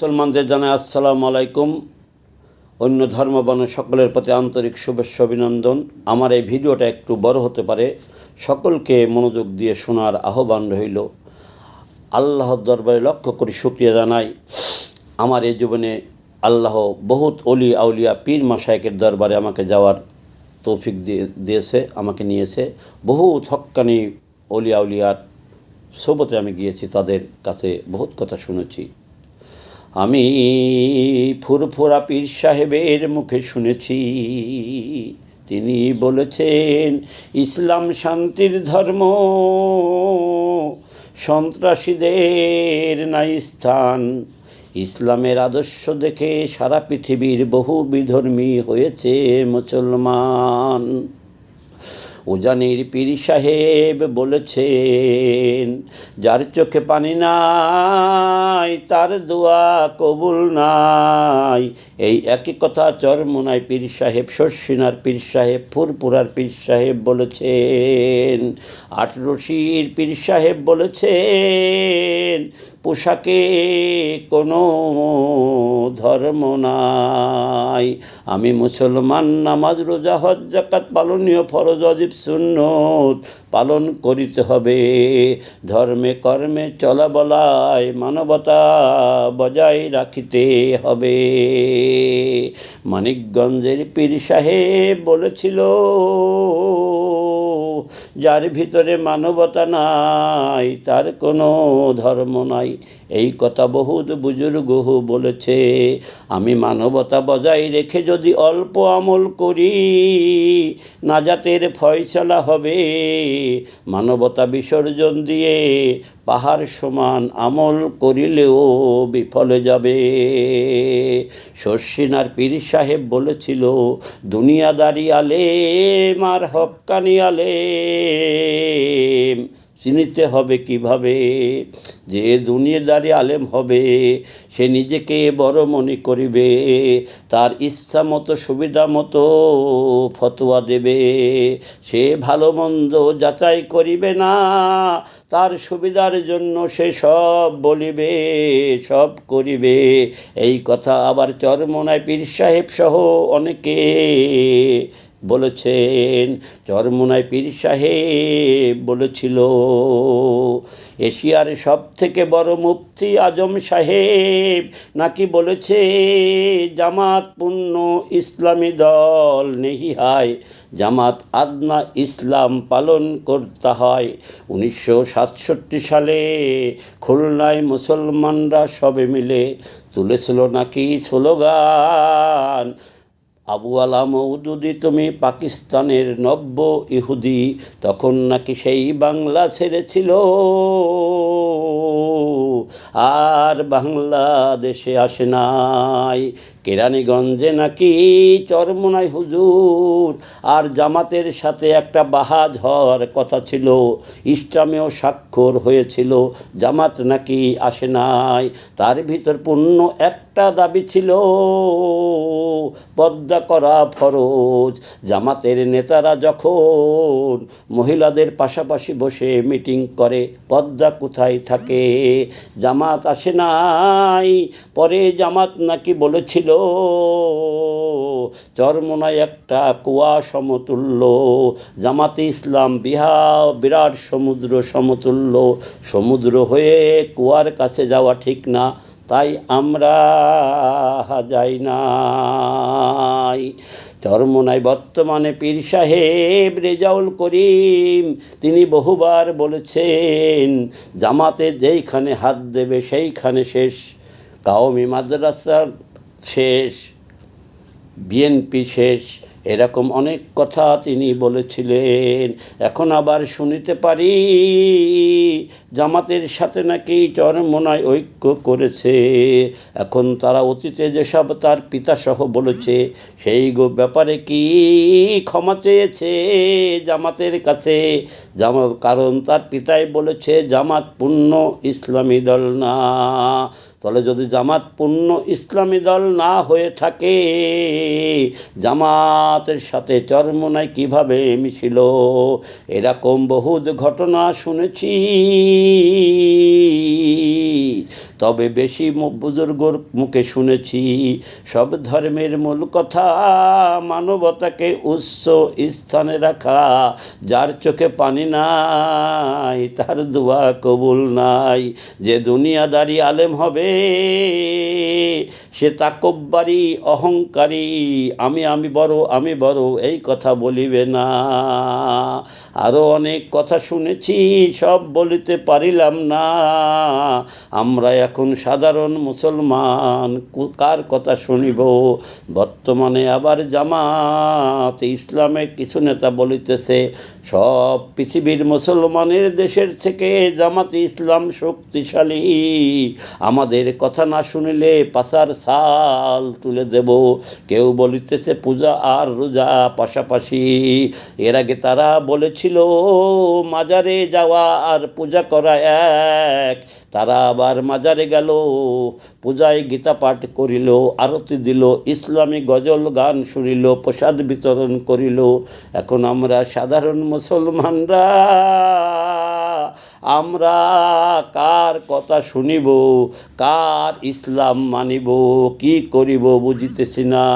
মুসলমানদের জানাই আসসালামু আলাইকুম। অন্য ধর্মবান সকলের প্রতি আন্তরিক শুভেচ্ছা, অভিনন্দন। আমার এই ভিডিওটা একটু বড় হতে পারে। সকলকে মনোযোগ দিয়ে শোনার আহ্বান রইল। আল্লাহর দরবারে লক্ষ্য করে শুক্রিয়া জানাই। আমার এই জীবনে আল্লাহ বহুত অলি আউলিয়া, পীর মাসায়কের দরবারে আমাকে যাওয়ার তৌফিক দিয়ে, দিয়েছে, আমাকে নিয়েছে। বহু হক্কানি অলি আউলিয়ার সোবতে আমি গিয়েছি, তাদের কাছে বহুত কথা শুনেছি। আমি ফুরফুরা পীর সাহেবের মুখে শুনেছি। তিনি বলেছেন, ইসলাম শান্তির ধর্ম সন্ত্রাসীদের নাই স্থান। ইসলামের আদর্শ দেখে সারা পৃথিবীর বহু বিধর্মী হয়েছে মুসলমান। উজানির পীর সাহেব বলেছেন, যার চোখে পানি নাই, তার দোয়া কবুল নাই। এই একই কথা চরমোনাই পীর সাহেব শর্ষিনার পীর সাহেব ফুরপুরার পীর সাহেব বলেছেন। আটরশির পীর সাহেব বলেছেন পোশাকে কোনো ধর্ম নাই। আমি মুসলমান, নামাজ, রোজা, হজ জাকাত পালনীয় ফরজ অজিব সুন্নত পালন করিতে হবে। ধর্মে কর্মে চলা বলায় মানবতা বজায় রাখিতে হবে। মানিকগঞ্জের পীর সাহেব বলেছিল যার ভিতরে মানবতা নাই, তার কোনো ধর্ম নাই। এই কথা বহুত বুজুর্গ বলেছে, আমি মানবতা বজায় রেখে যদি অল্প আমল করি, নাজাতের ফয়সলা হবে। মানবতা বিসর্জন দিয়ে পাহাড় সমান আমল করিলেও বিফলে যাবে। শর্ষিনার পীর সাহেব বলেছিল, দুনিয়াদারি আলেম আর হক্কানি আলেম। চিনিতে হবে কীভাবে? যে দুনিয়াদারি আলেম হবে, সে নিজেকে বড় মনে করিবে, তার ইচ্ছা মতো, সুবিধা মতো ফতোয়া দেবে। সে ভালো মন্দ যাচাই করিবে না, তার সুবিধার জন্য সে সব বলিবে, সব করিবে। এই কথা আবার চরমনায় পীর সাহেব সহ অনেকে বলেছেন চরমোনায় পীর সাহেব বলেছিল। এশিয়ার সব থেকে বড় মুফতি আজম সাহেব নাকি বলেছে, জামাত পূর্ণ ইসলামী দল নেহি হয়, জামাত আদনা ইসলাম পালন করতে হয়। উনিশশো সাতষট্টি সালে খুলনায় মুসলমানরা সবে মিলে তুলেছিল নাকি স্লোগান আবু আলা মৌদুদি তুমি পাকিস্তানের নব্য ইহুদি তখন নাকি সেই বাংলা ছেড়েছিল। আর বাংলাদেশে আসে নাই। কেরানীগঞ্জে নাকি চরমোনাই হুজুর। আর জামাতের সাথে একটা বাহাজ হওয়ার কথা ছিল। ইসলামেও স্বাক্ষর হয়েছিল। জামাত নাকি আসে নাই। তার ভিতর পূর্ণ একটা দাবি ছিল। পদ্মা করা ফরজ। জামাতের নেতারা যখন মহিলাদের পাশাপাশি বসে মিটিং করে, পদ্মা কোথায় থাকে? জামাত আসে নাই, পরে জামাত নাকি বলেছিল চরমোনায় একটা কুয়া সমতুল্য, জামাতে ইসলাম বিহা বিরাট সমুদ্র সমতুল্য, সমুদ্র হয়ে কুয়ার কাছে যাওয়া ঠিক না, তাই আমরা যাই নাই। চরমোনায় বর্তমানে পীর সাহেব রেজাউল করিম, তিনি বহুবার বলেছেন, জামাতে যেইখানে হাত দেবে সেইখানে শেষ, কাওমি মাদ্রাসার শেষ, বিএনপি শেষ এরকম অনেক কথা তিনি বলেছিলেন। এখন আবার শুনিতে পারি, জামাতের সাথে নাকি চরমোনায় ঐক্য করেছে। এখন তারা অতীতে যেসব তার পিতাসহ বলেছে, সেই ব্যাপারে কি ক্ষমা চেয়েছে জামাতের কাছে? জামা কারণ তার পিতাই বলেছে, জামাত পূর্ণ ইসলামী দল না। তাহলে যদি জামাত পূর্ণ ইসলামী দল না হয়ে থাকে, জামাতের সাথে চরমনায় কীভাবে মিছিল এরকম বহুত ঘটনা শুনেছি। তবে বেশি বুজুর্গর মুখে শুনেছি, সব ধর্মের মূল কথা মানবতাকে উচ্চ স্থানে রাখা, যার চোখে পানি নাই, তার দোয়া কবুল নাই। যে দুনিয়াদারি আলেম হবে, সে তাকব্বারি, অহংকারী, আমি আমি বড় আমি বড়, এই কথা বলিবে না। আরও অনেক কথা শুনেছি, সব বলিতে পারিলাম না। আমরা এখন সাধারণ মুসলমান কার কথা শুনিব? বর্তমানে আবার জামাত ইসলামের কিছু নেতা বলিতেছে, সব পৃথিবীর মুসলমানের দেশের থেকে জামাত ইসলাম শক্তিশালী। আমাদের কথা না শুনিলে পাশার সাল তুলে দেব। কেউ বলিতেছে পূজা আর রোজা পাশাপাশি। এর আগে তারা বলেছিল, মাজারে যাওয়া আর পূজা করা এক। তারা আবার মাজারে গেল। পূজায় গীতা পাঠ করিল, আরতি দিল, ইসলামী গজল গান শুনিল, প্রসাদ বিতরণ করিল। এখন আমরা সাধারণ মুসলমানরা, আমরা কার কথা শুনিব, কার ইসলাম মানিব, কি করিব বুঝিতেছি না।